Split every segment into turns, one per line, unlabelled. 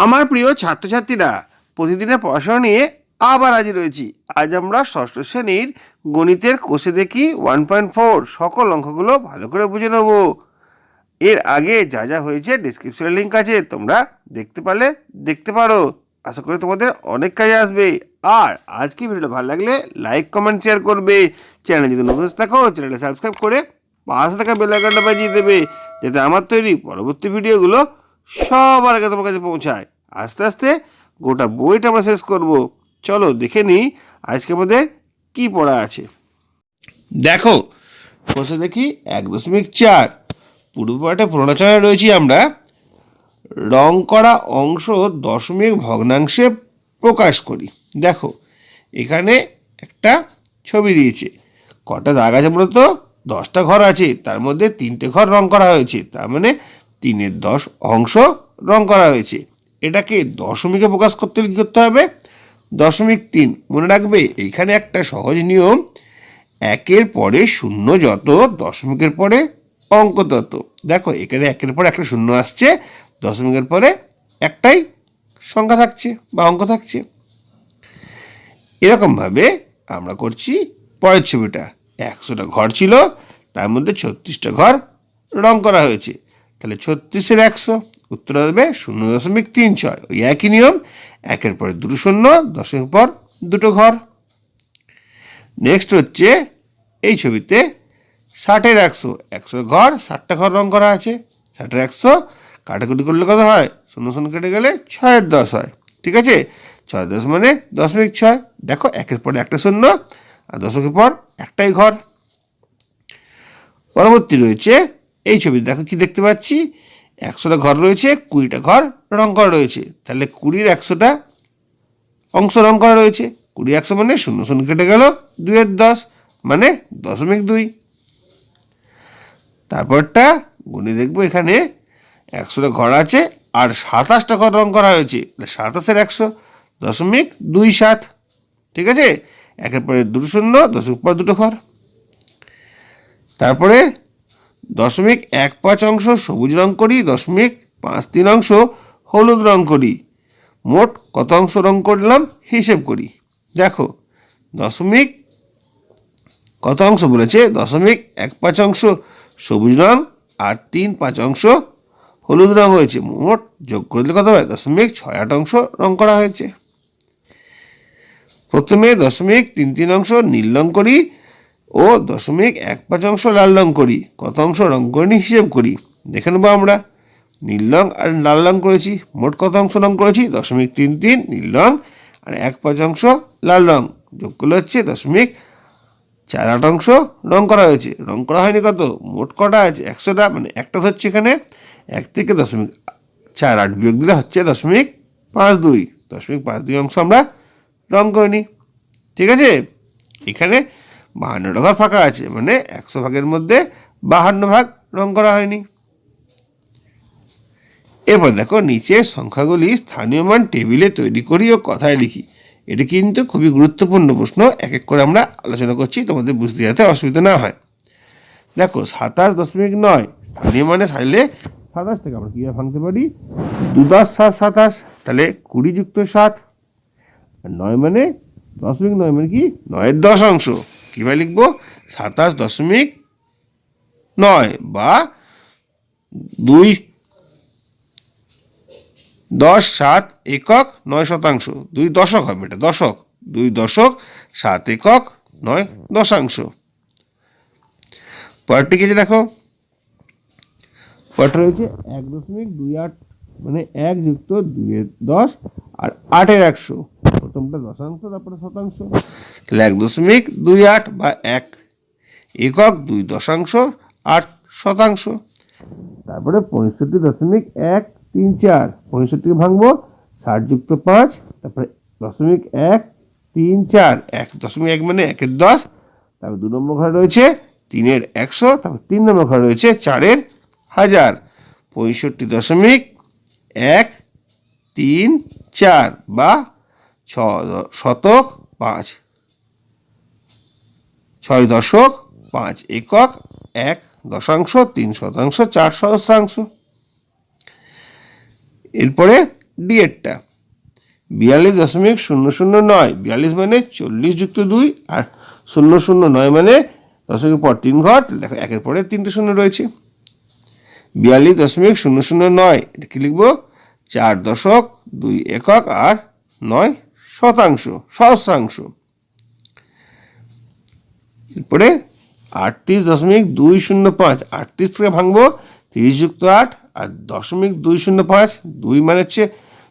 আমার প্রিয় ছাত্রছাত্রীরা, প্রতিদিনের পড়াশোনা নিয়ে আবার হাজির রয়েছি আজ আমরা ষষ্ঠ শ্রেণির গণিতের কোষে দেখি ওয়ান পয়েন্ট ফোর সকল অঙ্কগুলো ভালো করে বুঝে নেব। এর আগে যা যা হয়েছে ডিসক্রিপশনে লিঙ্ক আছে, তোমরা দেখতে পারলে দেখতে পারো। আশা করি তোমাদের অনেক কাজে আসবে। আর আজকে ভিডিওটা ভালো লাগলে লাইক কমেন্ট শেয়ার করবে। চ্যানেল যদি নতুন থাকো চ্যানেলটা সাবস্ক্রাইব করে পাশে থাকা বেল আইকনটা বাজিয়ে দেবে, যাতে আমার তৈরি পরবর্তী ভিডিওগুলো সবার আগে তোমার কাছে পৌঁছায়। আস্তে আস্তে গোটা বইটা আমরা শেষ করব। চলো, দেখে নিই আজকে আমাদের কি পড়া আছে। দেখো বসে দেখি এক দশমিক চার। পূর্ব পাঠে প্রণাচনায় রয়েছি আমরা। রং করা অংশ দশমিক ভগ্নাংশে প্রকাশ করি। দেখো, এখানে একটা ছবি দিয়েছে। কটা দাগ আছে বলতো? দশটা ঘর আছে, তার মধ্যে তিনটে ঘর রং করা হয়েছে। তার মানে তিনের দশ অংশ রং করা হয়েছে। এটাকে দশমিকে প্রকাশ করতে কী করতে হবে? দশমিক তিন। মনে রাখবে, এইখানে একটা সহজ নিয়ম, একের পরে শূন্য যত, দশমিকের পরে অঙ্ক তত। দেখো, এখানে একের পরে একটা শূন্য আসছে, দশমিকের পরে একটাই সংখ্যা থাকছে বা অঙ্ক থাকছে। এরকমভাবে আমরা করছি পরের ছবিটা। একশোটা ঘর ছিল, তার মধ্যে ছত্রিশটা ঘর রং করা হয়েছে। তাহলে ছত্রিশের একশো, উত্তর আসবে শূন্য দশমিক তিন ছয়। ওই একই নিয়ম, একের পরে দুটো শূন্য দশমিক পর দুটো ঘর। নেক্সট হচ্ছে এই ছবিতে ষাটের একশো একশো ঘর, ষাটটা ঘর রং করা আছে। ষাটের একশো, কাটাকুটি করলে কত হয়? শূন্য শূন্য কেটে গেলে ছয়ের দশ হয়। ঠিক আছে? ছয় দশ মানে দশমিক ছয়। দেখো, একের পরে একটা শূন্য, আর দশকের পর একটাই ঘর। পরবর্তী রয়েছে এই ছবি, দেখো কি দেখতে পাচ্ছি? একশোটা ঘর রয়েছে, কুড়িটা ঘর রং করা রয়েছে। তাহলে কুড়ির একশোটা অংশ রং করা রয়েছে। কুড়ি একশো মানে শূন্য শূন্য কেটে গেল, দুইয়ের দশ মানে দশমিক দুই। তারপরটা গুনে দেখব এখানে একশোটা ঘর আছে আর সাতাশটা ঘর রং করা হয়েছে। তাহলে সাতাশের একশো, দশমিক দুই সাত। ঠিক আছে? একের পরে দুটো শূন্য, দশমিক পর দুটো ঘর। তারপরে দশমিক এক পাঁচ অংশ সবুজ রং করি, দশমিক পাঁচ তিন অংশ হলুদ রং করি। মোট কত অংশ রং করলাম? হিসেব করি। দেখো, দশমিক কত অংশ বলেছে? দশমিক এক পাঁচ অংশ সবুজ রং আর তিন পাঁচ অংশ হলুদ রং হয়েছে। মোট যোগ করলে কত হয়? দশমিক ছয় আট অংশ রং করা হয়েছে। প্রথমে দশমিক তিন তিন অংশ নীল রং করি ও দশমিক এক পাঁচ অংশ লাল রং করি, কত অংশ রং করিনি হিসেব করি। দেখে নেব আমরা। নীল রং আর লাল রং করেছি, মোট কত অংশ রং করেছি? দশমিক তিন তিন, নীল রং আর এক পাঁচ অংশ লাল রং। যোগ করলে হচ্ছে দশমিক চার আট অংশ রং করা হয়েছে। রং করা হয়নি কত? মোট কটা আছে? একশোটা মানে একটা হচ্ছে এখানে। এক থেকে দশমিক চার আট বিয়োগ দিলে হচ্ছে দশমিক পাঁচ দুই। দশমিক পাঁচ দুই অংশ আমরা রং করিনি। ঠিক আছে? এখানে বাহান্নটা ঘর ফাঁকা আছে মানে একশো ভাগের মধ্যে বাহান্ন ভাগ রং করা হয়নি। এরপর দেখো, নিচে সংখ্যাগুলি স্থানীয় মান টেবিলে তৈরি করি ও কথায় লিখি। এটি কিন্তু খুবই গুরুত্বপূর্ণ প্রশ্ন এক এক করে আমরা আলোচনা করছি, তোমাদের বুঝতে যাতে অসুবিধা না হয়। দেখো, সাতাশ দশমিক নয়, স্থানীয় মানে সাইলে সাতাশটাকে আমরা কীভাবে ভাঙতে পারি? দু দশ সাত সাতাশ, তাহলে কুড়ি যুক্ত সাত। নয় মানে দশমিক নয় মানে কি? নয়ের দশ অংশ কীভাবে লিখব? সাতাশ দশমিক নয় বা দুই দশ সাত একক নয় শতাংশ। দুই দশক হবে এটা, দশক। দুই দশক সাত একক নয় দশাংশ। পরেরটি কি দেখো? পরেরটা রয়েছে এক দশমিক দুই আট মানে এক যুক্ত দুইয়ের দশ আর আটের একশো। প্রথমটা দশাংশ তারপরে শতাংশ। তাহলে এক দশমিক দুই আট বা এক একক দুই দশাংশ আট শতাংশ। তারপরে পঁয়ষট্টি দশমিক এক তিন চার পঁয়ষট্টিকে ভাঙবো ষাট যুক্ত পাঁচ তারপরে দশমিক এক তিন চার এক দশমিক এক মানে একের দশ তারপর দু নম্বর ঘরে রয়েছে তিনের একশো তারপর তিন নম্বর ঘরে রয়েছে চারের হাজার। পঁয়ষট্টি দশমিক এক তিন চার বা শতক পাঁচ। ছয় দশক পাঁচ একক এক দশাংশ, তিন শতাংশ, চার শতাংশ। এরপরে ডিএরটা বিয়াল্লিশ দশমিক শূন্য শূন্য নয়। বিয়াল্লিশ মানে চল্লিশ যুক্ত দুই আর শূন্য শূন্য নয় মানে দশমিকের পর তিন ঘর দেখো একের পরে তিনটে শূন্য রয়েছে। বিয়াল্লিশ দশমিক শূন্য শূন্য নয়, এটা কি লিখব? চার দশক, দুই একক আর নয় শতাংশ, সহস্রাংশ। এরপরে আটত্রিশ দশমিক দুই শূন্য পাঁচ, আটত্রিশ থেকে ভাঙবো, তিরিশ যুক্ত আট, আর দশমিক দুই শূন্য পাঁচ, দুই মানে হচ্ছে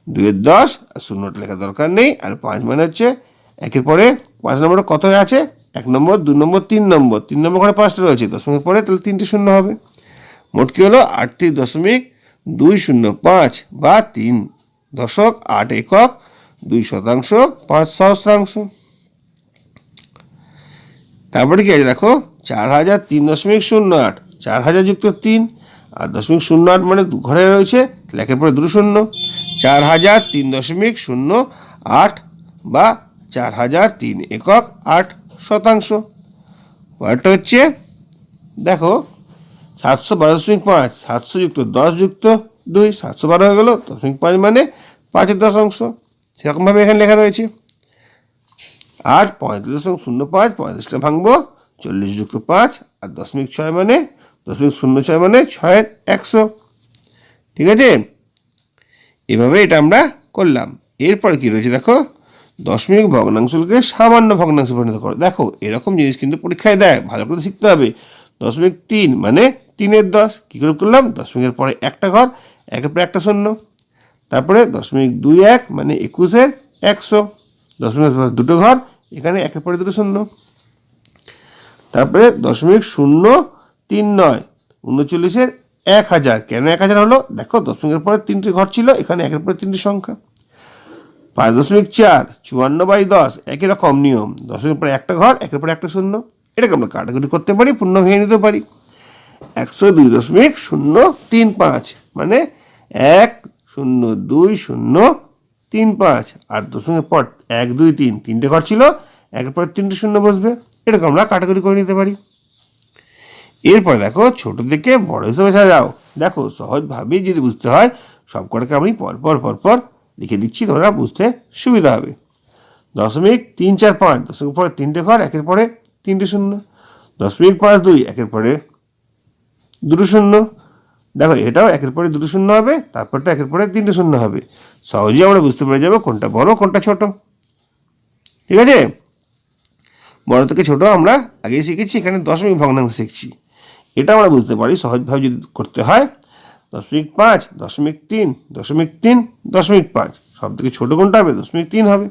দুইয়ের দশ, আর শূন্যটা লেখা দরকার নেই, আর পাঁচ মানে হচ্ছে একের পরে পাঁচ নম্বর কত আছে? এক নম্বর দু নম্বর, তিন নম্বর তিন নম্বর ঘরে পাঁচটা রয়েছে দশমিক পরে তাহলে তিনটে শূন্য হবে। মোট কী হলো? আটত্রিশ দশমিক দুই শূন্য পাঁচ বা তিন দশক আট একক দুই শতাংশ, পাঁচ সহস্রাংশ। তারপরে কি আছে দেখো? চার হাজার তিন দশমিক শূন্য আট। চার হাজার যুক্ত তিন আর দশমিক শূন্য আট মানে দু ঘরে রয়েছে, লেখের পরে দুটো শূন্য। চার হাজার তিন দশমিক শূন্য আট বা চার হাজার তিন একক আট শতাংশ। পরেরটা হচ্ছে, দেখো, সাতশো বারো দশমিক পাঁচ, সাতশো যুক্ত দশ যুক্ত দুই, সাতশো বারো হয়ে গেলো, দশমিক পাঁচ মানে পাঁচের দশাংশ। সেরকমভাবে এখানে লেখা রয়েছে। পঁয়ত্রিশ দশমিক শূন্য পাঁচ, পঁয়ত্রিশটা ভাঙবো, চল্লিশ যুক্ত পাঁচ, আর দশমিক ছয় মানে দশমিক শূন্য ছয় মানে ছয়ের একশো। ঠিক আছে? এভাবে এটা আমরা করলাম। এরপর কি রয়েছে দেখো? দশমিক ভগ্নাংশকে সামান্য ভগ্নাংশে পরিণত করো। দেখো, এরকম জিনিস কিন্তু পরীক্ষায় দেয়, ভালো করে শিখতে হবে। দশমিক তিন মানে তিনের দশ। কী করে করলাম? দশমিকের পরে একটা ঘর, একের পরে একটা শূন্য। তারপরে দশমিক দুই এক মানে একুশের একশো। দশমিক দুটো ঘর, এখানে একের পরে দুটো শূন্য। তারপরে দশমিক শূন্য তিন নয়, উনচল্লিশের এক হাজার। কেন এক হাজার হলো? দেখো, দশমিকের পরে তিনটি ঘর ছিল, এখানে একের পরে তিনটি সংখ্যা। পাঁচ দশমিক চার, চুয়ান্ন বাই দশ, একই রকম নিয়ম। দশমিকের পরে একটা ঘর, একের পরে একটা শূন্য। এটাকে আমরা কাটাকুটি করতে পারি, পূর্ণ ভেঙে নিতে পারি। একশো দুই দশমিক শূন্য তিন পাঁচ মানে এক শূন্য দুই শূন্য তিন পাঁচ। আর দশমিকের পর এক, দুই, তিন। তিনটে ঘর ছিল, একের পর তিনটে শূন্য বসবে। এরকম আমরা কাটাকুটি করে নিতে পারি। এরপর দেখো, ছোট থেকে বড় হিসেবে সাজাও। দেখো, সহজভাবেই যদি বুঝতে হয়, সব কটাকে আমি পরপর পরপর লিখে দিচ্ছি, তোমরা বুঝতে সুবিধা হবে। দশমিক তিন চার পাঁচ, দশমিক পরে তিনটে ঘর, একের পরে তিনটে শূন্য। দশমিক পাঁচ দুই, একের পরে দুটো শূন্য। দেখো, এটাও একের পরে দুটো শূন্য হবে, তারপরটা একের পরে তিনটে শূন্য হবে। সহজেই আমরা বুঝতে পেরে যাব কোনটা বড়, কোনটা ছোট। ঠিক আছে? বড় থেকে ছোট আমরা আগেই শিখেছি, এখানে দশমিক ভগ্নাংশ শিখছি। এটা আমরা বুঝতে পারি, সহজভাবে যদি করতে হয়। দশমিক পাঁচ, দশমিক তিন দশমিক তিন, দশমিক পাঁচ। সব থেকে ছোটো কোনটা হবে? দশমিক তিন হবে।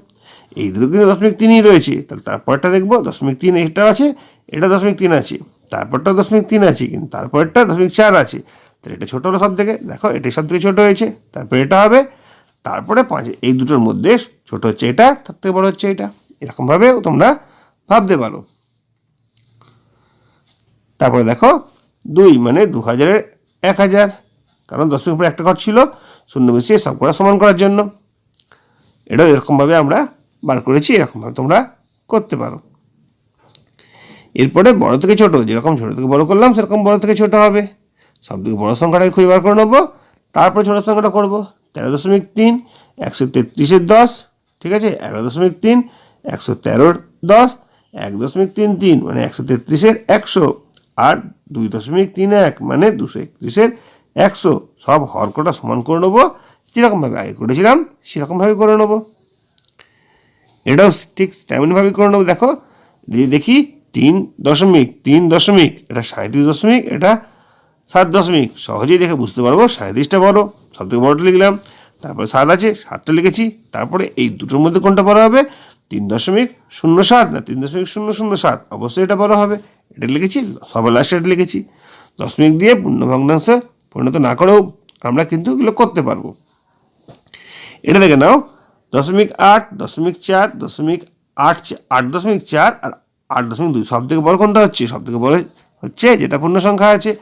এই দুটো কিন্তু দশমিক তিনই রয়েছে। তাহলে তারপরটা দেখব, দশমিক তিন এটা আছে, এটা দশমিক তিন আছে। তারপরটা দশমিক তিন আছে কিন্তু, তারপরটা দশমিক চার আছে। তাহলে এটা ছোটো হলো সব থেকে দেখো এটাই সব থেকে ছোটো হয়েছে, তারপরে এটা হবে, তারপরে পাঁচ, এই দুটোর মধ্যে ছোট হচ্ছে এটা, তার থেকে বড় হচ্ছে এটা। এরকমভাবে তোমরা ভাবতে পারো। তারপরে দেখো, দুই মানে দু হাজারের এক হাজার, কারণ দশমিক উপরে একটা ঘর ছিল, শূন্য মিশিয়ে সব করা সমান করার জন্য। এটাও এরকমভাবে আমরা বার করেছি, এরকমভাবে তোমরা করতে পারো। এরপরে বড় থেকে ছোট, যেরকম ছোট থেকে বড় করলাম, সেরকম বড় থেকে ছোট হবে। সব থেকে বড় সংখ্যাটাকে খুঁজে বার করে নেব। তারপরে ছোট সংখ্যাটা করব। তেরো দশমিক তিন, একশো তেত্রিশের দশ, ঠিক আছে? এগারো দশমিক তিন, একশো তেরোর দশ, এক দশমিক তিন তিন মানে একশো তেত্রিশের একশো, আর দুই দশমিক তিন এক মানে দুশো একত্রিশের একশো। সব হরকটা সমান করে নেব। যেরকমভাবে আগে করেছিলাম, সেরকমভাবে করে নেব। এটাও ঠিক তেমনভাবে করে নেব। দেখো দেখি, তিন দশমিক তিন দশমিক, এটা সাঁত্রিশ দশমিক, এটা সাত দশমিক। সহজেই দেখে বুঝতে পারব। সাড়ে সাঁত্রিশটা বড় সব থেকে বড়টা লিখলাম। তারপরে সাত আছে, সাতটা লিখেছি। তারপরে এই দুটোর মধ্যে কোনটা বড় হবে? তিন দশমিক শূন্য সাত। না, তিন দশমিক শূন্য শূন্য সাত। অবশ্যই এটা বড় হবে। এটা লিখেছি সবার লাস্টে এটা লিখেছি। দশমিক দিয়ে পূর্ণ ভগ্নাংশ পরিণত না করেও আমরা কিন্তু এগুলো করতে পারব। এটা দেখে নাও। দশমিক আট, দশমিক চার, দশমিক আট আট দশমিক চার আর আট দশমিক দুই। সব থেকে বড় কোনটা হচ্ছে? সব থেকে বড় হচ্ছে যেটা পূর্ণ সংখ্যা আছে।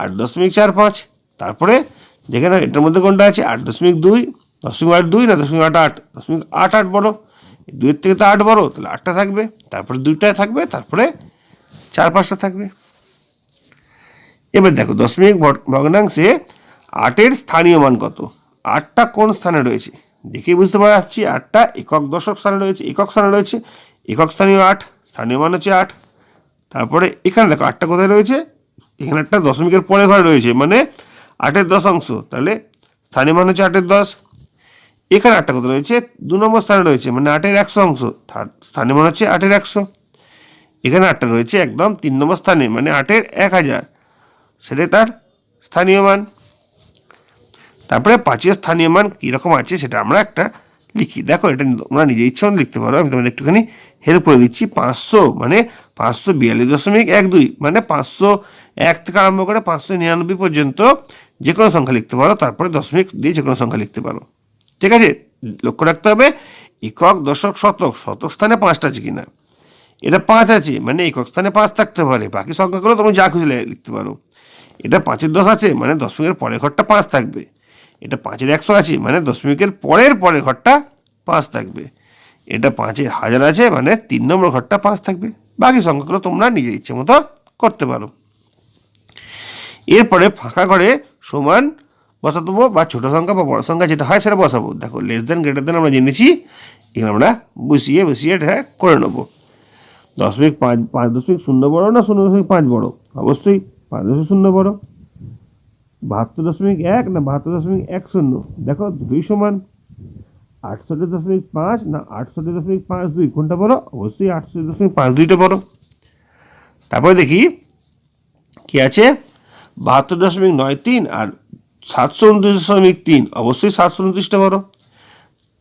আট দশমিক চার পাঁচ, তারপরে দেখে নাও এটার মধ্যে কোনটা আছে? আট দশমিক দুই, দশমিক আট দুই না দশমিক আট আট? দশমিক আট আট বড়ো দুইয়ের থেকে তো আট বড়ো, তাহলে আটটা থাকবে। তারপরে দুইটায় থাকবে, তারপরে চার পাঁচটা থাকবে। এবার দেখো, দশমিক ভগ্নাংশে আটের স্থানীয় মান কত? আটটা কোন স্থানে রয়েছে? দেখেই বুঝতে পারা যাচ্ছি আটটা একক দশক স্থানে রয়েছে, একক স্থানে রয়েছে। একক স্থানীয় আট, স্থানীয় মান হচ্ছে আট। তারপরে এখানে দেখো, আটটা কোথায় রয়েছে? এখানে একটা দশমিকের পরে ঘরে রয়েছে মানে আটের দশ অংশ। তাহলে স্থানীয় মান হচ্ছে আটের দশ। এখানে আটটা কোথায় রয়েছে? দু নম্বর স্থানে রয়েছে মানে আটের একশো অংশ। স্থানীয় মান হচ্ছে আটের একশো। এখানে আটটা রয়েছে একদম তিন নম্বর স্থানে মানে আটের এক হাজার। সেটাই তার স্থানীয় মান। তারপরে পাঁচের স্থানীয় মান কীরকম আছে সেটা আমরা একটা লিখি। দেখো, এটা তোমরা নিজে ইচ্ছা লিখতে পারো। আমি তোমাদের একটুখানি হেল্প করে দিচ্ছি। পাঁচশো মানে পাঁচশো বিয়াল্লিশ দশমিক এক দুই মানে পাঁচশো এক থেকে আরম্ভ করে পাঁচশো নিরানব্বই পর্যন্ত যে কোনো সংখ্যা লিখতে পারো, তারপরে দশমিক দিয়ে যে কোনো সংখ্যা লিখতে পারো। ঠিক আছে? লক্ষ্য রাখতে হবে, একক, দশক, শতক শতক স্থানে পাঁচটা আছে কিনা? এটা পাঁচ আছে মানে একক স্থানে পাঁচ থাকতে পারে, বাকি সংখ্যাগুলো তুমি যা খুশি লিখতে পারো। এটা পাঁচের দশ আছে মানে দশমিকের পরের ঘরটা পাঁচ থাকবে। এটা পাঁচের একশো আছে মানে দশমিকের পরের পরের ঘরটা পাঁচ থাকবে। এটা পাঁচের হাজার আছে মানে তিন নম্বর ঘরটা পাঁচ থাকবে। বাকি সংখ্যাগুলো তোমরা নিজের ইচ্ছে মতো করতে পারো। এরপরে ফাঁকা ঘরে সমান বসাতে বা ছোটো সংখ্যা বা বড় সংখ্যা যেটা হয় সেটা বসাবো। দেখো লেস দেন গ্রেটার দেন আমরা জেনেছি এখানে আমরা বসিয়ে বসিয়ে এটা করে নেব। দশমিক পাঁচ পাঁচ দশমিক শূন্য বড় না শূন্য দশমিক পাঁচ বড়? অবশ্যই পাঁচ দশমিক শূন্য বড়। বাহাত্তর দশমিক এক না বাহাত্তর দশমিক এক শূন্য? দেখো দুই সমান। আটষট্টি দশমিক পাঁচ না আটষট্টি দশমিক পাঁচ দুই? কোনটা বড়? অবশ্যই আটষট্টি দশমিক পাঁচ দুইটা বড়। তারপরে দেখি কি আছে? বাহাত্তর দশমিক নয় তিন আর সাতশো উনত্রিশ দশমিক তিন, অবশ্যই সাতশো উনত্রিশটা বড়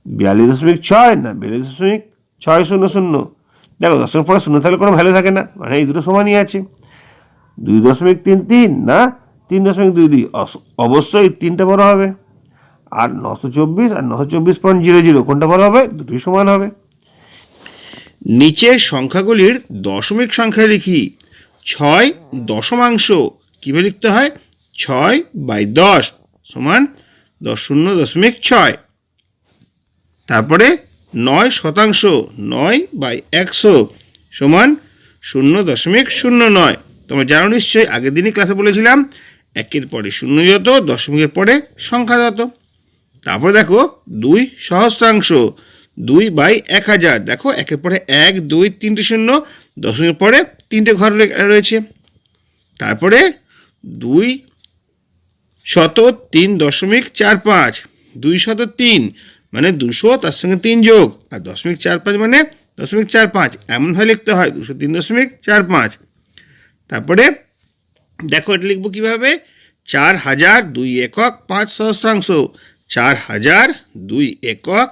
বিয়াল্লিশ দশমিক ছয় না, বিয়াল্লিশ দশমিক ছয় শূন্য শূন্য। দেখো, দশমিক পরে শূন্য থাকলে কোনো ভ্যালু থাকে না মানে এই দুটো সমানই আছে। দুই দশমিক তিন তিন না, তিন দশমিক দুই দুই অবশ্যই তিনটা বড় হবে। আর নশো চব্বিশ আর নশো চব্বিশ পয়েন্ট জিরো জিরো, কোনটা বড় হবে? দুটোই সমান হবে।
নিচের সংখ্যাগুলির দশমিক সংখ্যা লিখি, ছয় দশমাংশ। কীভাবে লিখতে হয়? ছয় বাই দশ সমান দশ শূন্য দশমিক ছয়। তারপরে নয় শতাংশ, নয় বাই একশো সমান শূন্য দশমিক শূন্য নয়। তোমরা জানো নিশ্চয়ই, আগের দিনই ক্লাসে বলেছিলাম, একের পরে শূন্য যত, দশমিকের পরে সংখ্যা যত। তারপরে দেখো, দুই সহস্রাংশ, দুই বাই এক হাজার। দেখো, একের পরে এক, দুই, তিনটে শূন্য, দশমিকের পরে তিনটে ঘর রয়েছে। তারপরে দুই শত তিন দশমিক চার পাঁচ। দুই শত তিন মানে দুশো, তার সঙ্গে তিন যোগ। আর দশমিক চার পাঁচ মানে দশমিক চার পাঁচ। এমনভাবে লিখতে হয়, দুশো তিন দশমিক চার পাঁচ। তারপরে দেখো এটা লিখব কীভাবে? চার হাজার দুই একক পাঁচ সহস্রাংশ। চার হাজার দুই একক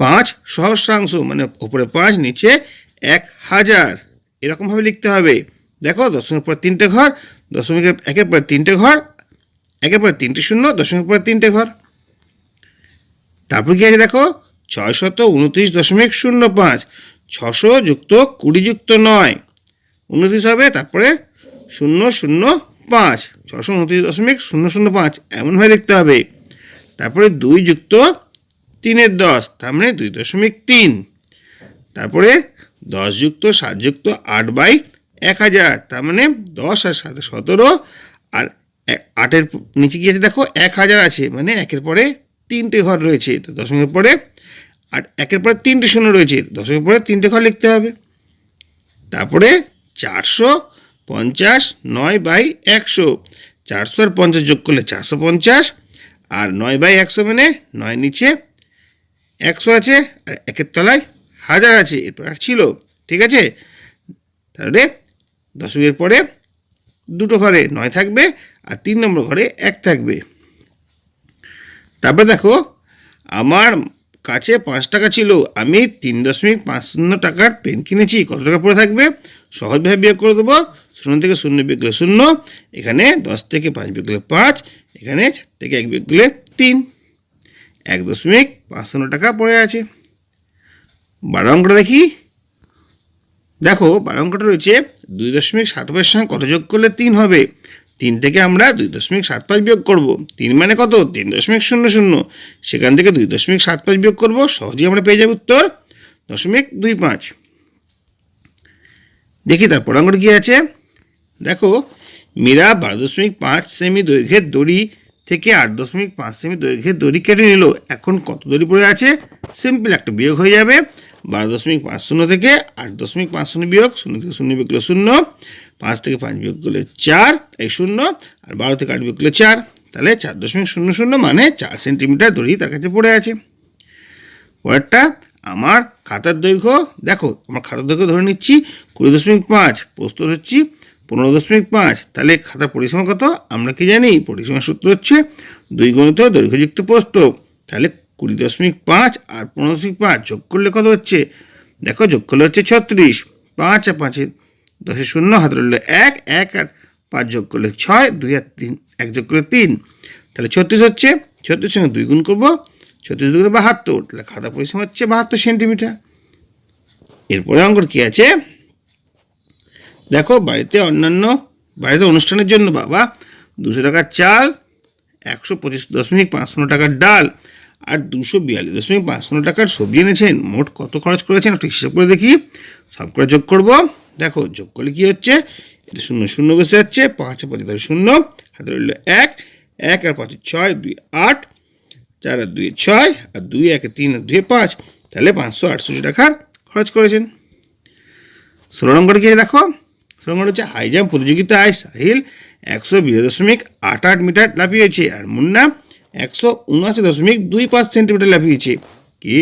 পাঁচ সহস্রাংশ মানে ওপরে পাঁচ, নিচে এক হাজার। এরকমভাবে লিখতে হবে। দেখো দশমিকের পর তিনটে ঘর, দশমিকের একের পর তিনটে ঘর, একের পর তিনটে শূন্য, দশমিকের পর তিনটে ঘর। তারপর কি আছে দেখো? ছয় শত উনত্রিশ দশমিক শূন্য পাঁচ, ছশো যুক্ত কুড়ি যুক্ত নয়। উনত্রিশ হবে, তারপরে শূন্য শূন্য পাঁচ, ছশো উনত্রিশ দশমিক শূন্য শূন্য পাঁচ এমনভাবে লিখতে হবে। তারপরে দুই যুক্ত তিনের দশ, তার মানে দুই দশমিক তিন। তারপরে দশ যুক্ত সাত যুক্ত আট বাই এক হাজার, তার মানে দশ আর সাত, সতেরো, আর আটের নিচে গিয়েছে দেখো, এক হাজার আছে মানে একের পরে তিনটে ঘর রয়েছে, তো দশমিকের পরে, আর একের পরে তিনটে শূন্য রয়েছে, দশমিকের পরে তিনটে ঘর লিখতে হবে। তারপরে চারশো পঞ্চাশ নয় বাই একশো, চারশো আর পঞ্চাশ যোগ করলে চারশো পঞ্চাশ, আর নয় বাই একশো মানে নয় নিচে একশো আছে, আর একের তলায় হাজার আছে, এরপর আর ছিল, ঠিক আছে? তাহলে দশমিকের পরে দুটো ঘরে নয় থাকবে আর তিন নম্বর ঘরে এক থাকবে। তারপরে দেখো, আমার কাছে পাঁচ টাকা ছিল, আমি তিন দশমিক পাঁচ শূন্য টাকার পেন কিনেছি, কত টাকা পড়ে থাকবে? সহজভাবে বিয়োগ করে দেবো, শূন্য থেকে শূন্য বিয়োগ শূন্য, এখানে দশ থেকে পাঁচ বিয়োগ পাঁচ, এখানে চার থেকে এক বিয়োগ তিন। এক দশমিক পাঁচ শূন্য টাকা পড়ে আছে। বারো অঙ্কটা দেখি। দেখো বারো অঙ্কটা রয়েছে দুই দশমিক সাত পাঁচের সঙ্গে কত যোগ করলে তিন হবে? তিন থেকে আমরা দুই দশমিক সাত পাঁচ বিয়োগ করব। তিন মানে কত? তিন দশমিক শূন্য শূন্য। সেখান থেকে দুই দশমিক সাত পাঁচ বিয়োগ করব, সহজেই আমরা পেয়ে যাব উত্তর দশমিক দুই পাঁচ। দেখি তারপর অঙ্কটা কী আছে? দেখো, মীরা বারো দশমিক পাঁচ সেমি দৈর্ঘ্যের দড়ি থেকে আট দশমিক পাঁচ সেমি দৈর্ঘ্যের দড়ি কেটে নিল। এখন কত দড়ি পড়ে আছে? সিম্পল একটা বিয়োগ হয়ে যাবে। বারো দশমিক পাঁচ শূন্য থেকে আট দশমিক পাঁচ শূন্য বিয়োগ, শূন্য থেকে শূন্য বিয়োগ করলে শূন্য, পাঁচ থেকে পাঁচ বিয়োগ করলে চার এই শূন্য, আর বারো থেকে আট বিয়োগ করলে চার, তাহলে চার দশমিক শূন্য শূন্য মানে চার সেন্টিমিটার দড়ি তার কাছে পড়ে আছে। পরেরটা, আমার খাতার দৈর্ঘ্য, দেখো আমার খাতার দৈর্ঘ্য ধরে নিচ্ছি, কুড়ি দশমিক পাঁচ প্রস্তুত হচ্ছি পনেরো দশমিক পাঁচ, তাহলে খাতার পরিসীমা কত? আমরা কি জানি, পরিসীমার সূত্র হচ্ছে দুই গণিত দৈর্ঘ্যযুক্ত প্রস্ত তাহলে কুড়ি দশমিক পাঁচ আর পনেরো দশমিক পাঁচ যোগ করলে কত হচ্ছে? দেখো, যোগ করলে হচ্ছে ছত্রিশ। পাঁচ আর পাঁচে দশে শূন্য, হাত রইল এক এক আর পাঁচ যোগ করলে ছয়, দুই আর তিন, এক যোগ করলে তিন। তাহলে ছত্রিশ হচ্ছে ছত্রিশ সঙ্গে দুই গুণ করব, ছত্রিশ দুগুণে বাহাত্তর, তাহলে খাতা পরিসীমা হচ্ছে বাহাত্তর সেন্টিমিটার। এরপরে অঙ্কর কী আছে? দেখো, বাড়িতে অন্যান্য, বাড়িতে অনুষ্ঠানের জন্য বাবা, দুশো টাকার চাল, একশো পঁচিশ দশমিক পাঁচশো টাকার ডাল আর দুশো বিয়াল্লিশ দশমিক পাঁচশো টাকার সবজি এনেছেন। মোট কত খরচ করেছেন একটু হিসাব করে দেখি। সব করে যোগ করব। দেখো, যোগ করলে কী হচ্ছে? এটা শূন্য শূন্য বসে যাচ্ছে। পাঁচ পঁচিশ ধরে শূন্য। হাতে রইল এক। এক আর পাঁচ ছয়, দুই আট। চার আর দুই ছয় আর দুই একে, তিন আর দুই পাঁচ। তাহলে পাঁচশো আটষট্টি টাকার খরচ করেছেন। ষোলো নম্বর কি দেখো? ষোলো নম্বর হচ্ছে হাই জাম্প প্রতিযোগিতায় সাহিল একশো বিশ দশমিক আট আট মিটার লাফিয়েছে। আর মুন্না একশো উনআশি দশমিক দুই পাঁচ সেন্টিমিটার লাফিয়েছে। কি?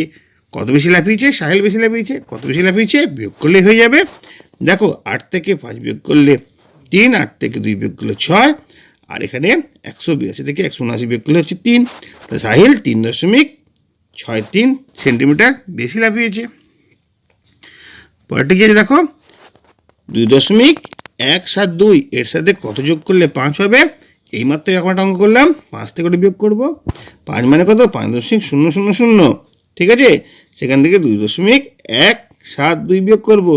কত বেশি লাফিয়েছে? সাহিল বেশি লাফিয়েছে। কত বেশি লাফিয়েছে? বিয়োগ করলে হয়ে যাবে। দেখো, আট থেকে পাঁচ বিয়োগ করলে তিন, আট থেকে দুই বিয়োগ করলে ছয়, আর এখানে একশো বিরাশি থেকে একশো উনআশি বিয়োগ করলে হচ্ছে তিন। তাহলে সাহিল তিন দশমিক ছয় তিন সেন্টিমিটার বেশি লাফিয়েছে। পরেরটা আছে দেখো? দুই দশমিক এক সাত দুই, এর সাথে কত যোগ করলে পাঁচ হবে? এইমাত্র এখন একটা অঙ্ক করলাম পাঁচ থেকে ওটা বিয়োগ করব। পাঁচ মানে কত? পাঁচ দশমিক শূন্য শূন্য শূন্য। ঠিক আছে? সেখান থেকে দুই দশমিক এক সাত দুই বিয়োগ করব।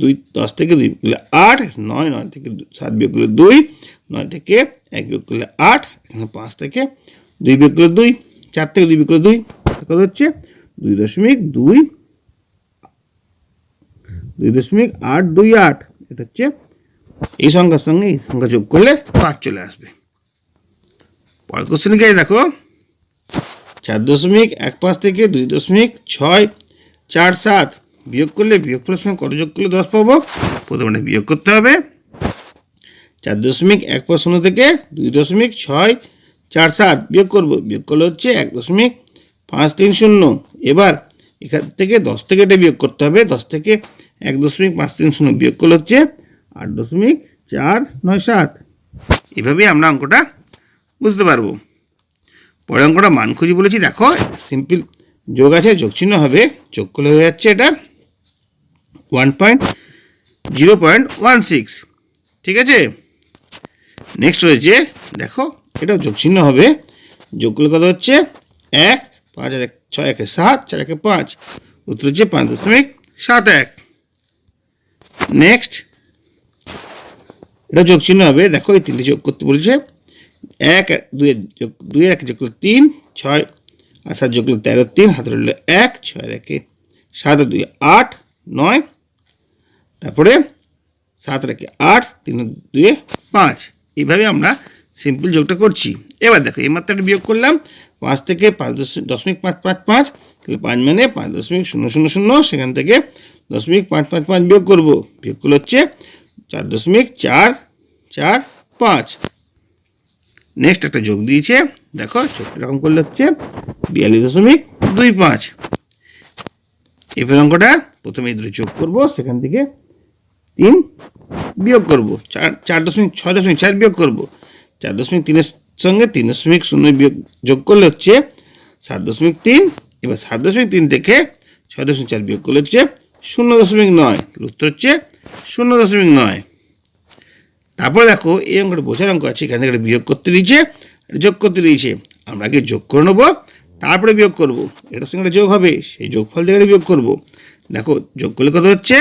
দুই, দশ থেকে দুই করলে আট, নয় নয় থেকে সাত বিয়োগ করলে দুই, নয় থেকে এক বিয়োগ করলে আট, এখানে পাঁচ থেকে দুই বিয়োগ করলে দুই, চার থেকে দুই বিয়োগ করলে দুই কত হচ্ছে? দুই দশমিক দুই দুই দশমিক আট দুই আট, এটা হচ্ছে এই সংখ্যার সঙ্গে এই সংখ্যা যোগ করলে পাঁচ চলে আসবে। পরের কোশ্চেন আছে দেখো। চার দশমিক, এক পাঁচ থেকে দুই দশমিক, ছয়, চার, সাত। বিয়োগ করলে বিয়োগ করার সময় কত যোগ করলে দশ পাবো? প্রথমে বিয়োগ করতে হবে। চার দশমিক, এক পাঁচ শূন্য থেকে দুই দশমিক, ছয়, চার, সাত বিয়োগ করব। বিয়োগ করলে হচ্ছে এক দশমিক, পাঁচ, তিন, শূন্য। এবার এখান থেকে দশ থেকে এটা বিয়োগ করতে হবে। দশ থেকে এক দশমিক, পাঁচ, তিন, শূন্য বিয়োগ করলে হচ্ছে আট দশমিক, চার, নয়, সাত। এভাবেই আমরা অঙ্কটা বুঝতে পারব। পরের অঙ্কটা মান খুঁজি বলেছি, দেখো। সিম্পল যোগ আছে, যোগ চিহ্ন হবে, যোগ করলে হয়ে যাচ্ছে এটা one point zero point one six ঠিক আছে? নেক্সট রয়েছে, দেখো এটা যোগ চিহ্ন হবে। যোগ করলে কত হচ্ছে? এক, পাঁচ, এক, ছয়, একে সাত, চার, একে পাঁচ। উত্তর হচ্ছে পাঁচ দশমিক সাত এক। নেক্সট এটা যোগ চিহ্ন হবে, দেখো, এই তিনটে যোগ করতে বলেছে। এক দুই যোগ দুই এক যোগ করলে তিন, ছয়, আর সাত যোগ করলে তেরো, তিন, হাতে রইল এক, ছয় একে সাত দুই আট, নয়, তারপরে সাত রেখে আট, তিন, দুয়ে পাঁচ। এইভাবে আমরা সিম্পল যোগটা করছি। এবার দেখো, এই মাত্রাটা বিয়োগ করলাম, পাঁচ থেকে পাঁচ দশ- দশমিক পাঁচ পাঁচ পাঁচ, তাহলে পাঁচ মানে পাঁচ দশমিক শূন্য শূন্য শূন্য, সেখান থেকে দশমিক পাঁচ পাঁচ পাঁচ বিয়োগ করব। বিয়োগ করলে হচ্ছে চার দশমিক চার চার, পাঁচ। নেক্সট একটা যোগ দিয়েছে, দেখো, এরকম করলে হচ্ছে বিয়াল্লিশ দশমিক দুই পাঁচ। এবার অঙ্কটা প্রথমে এই দুটো যোগ করব, সেখান থেকে তিন বিয়োগ করব। চার চার দশমিক ছয় দশমিক চার বিয়োগ করব। চার দশমিক তিনের সঙ্গে তিন দশমিক শূন্য বিয়োগ যোগ করলে হচ্ছে সাত দশমিক তিন, এবার সাত দশমিক তিন থেকে ছয় দশমিক চার বিয়োগ করলে হচ্ছে শূন্য দশমিক নয়। উত্তর হচ্ছে শূন্য দশমিক নয়। তারপরে দেখো, এই অঙ্কটা বোঝার অঙ্ক আছে, এখান থেকে একটা বিয়োগ করতে দিয়েছে যোগ করতে দিয়েছে। আমরা আগে যোগ করে নেব? তারপরে বিয়োগ করব। এটার সঙ্গে যোগ হবে, সেই যোগফল থেকে বিয়োগ করব। দেখো, যোগ করলে কত হচ্ছে?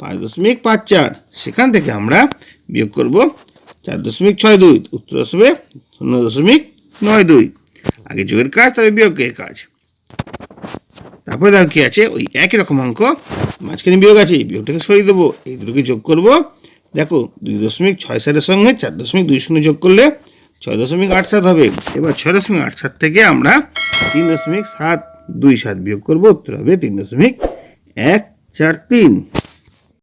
পাঁচ দশমিক পাঁচ চার। সেখান থেকে আমরা বিয়োগ করব চার দশমিক ছয় দুই, উত্তর আসবে শূন্য দশমিক নয় দুই। আগে যোগের কাজ তবে বিয়োগের কাজ। তারপরে দেখো কি আছে, ওই একই রকম অঙ্ক, মাঝখানে বিয়োগ আছে বিয়োগটাকে সরিয়ে দেবো, এই দুটোকে যোগ করব। দেখো, দুই দশমিক ছয় সাতের সঙ্গে চার দশমিক দুই শূন্য যোগ করলে ছয় দশমিক আট সাত হবে। এবার ছয় দশমিক আট সাত থেকে আমরা তিন দশমিক সাত দুই সাত বিয়োগ করব, উত্তর হবে তিন দশমিক এক চার তিন।